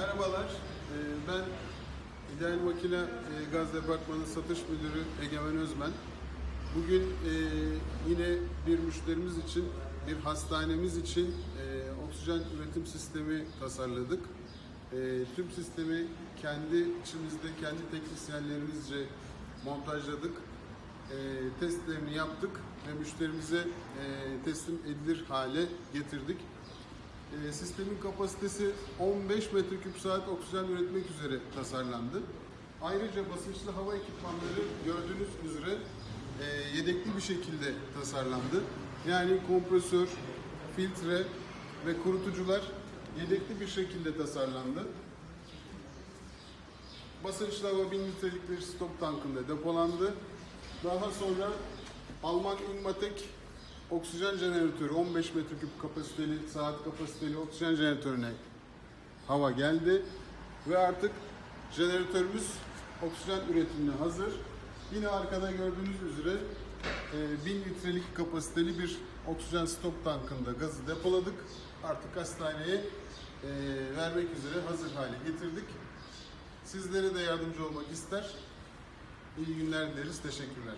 Merhabalar, Ee, ben İdeal Makine e, Gaz Departmanı Satış Müdürü Egemen Özmen. Bugün e, yine bir müşterimiz için, bir hastanemiz için e, oksijen üretim sistemi tasarladık. E, Tüm sistemi kendi içimizde, kendi teknisyenlerimizce montajladık. E, Testlerini yaptık ve müşterimize e, teslim edilir hale getirdik. E, sistemin kapasitesi 15 metreküp saat oksijen üretmek üzere tasarlandı. Ayrıca basınçlı hava ekipmanları gördüğünüz üzere e, yedekli bir şekilde tasarlandı. Yani kompresör, filtre ve kurutucular yedekli bir şekilde tasarlandı. Basınçlı hava 1000 litrelik bir stop tankında depolandı. Daha sonra Alman Inmatek oksijen jeneratörü 15 metreküp kapasiteli, saat kapasiteli oksijen jeneratörüne hava geldi. Ve artık jeneratörümüz oksijen üretimine hazır. Yine arkada gördüğünüz üzere e, 1000 litrelik kapasiteli bir oksijen stop tankında gazı depoladık. Artık hastaneye e, vermek üzere hazır hale getirdik. Sizlere de yardımcı olmak ister. İyi günler dileriz. Teşekkürler.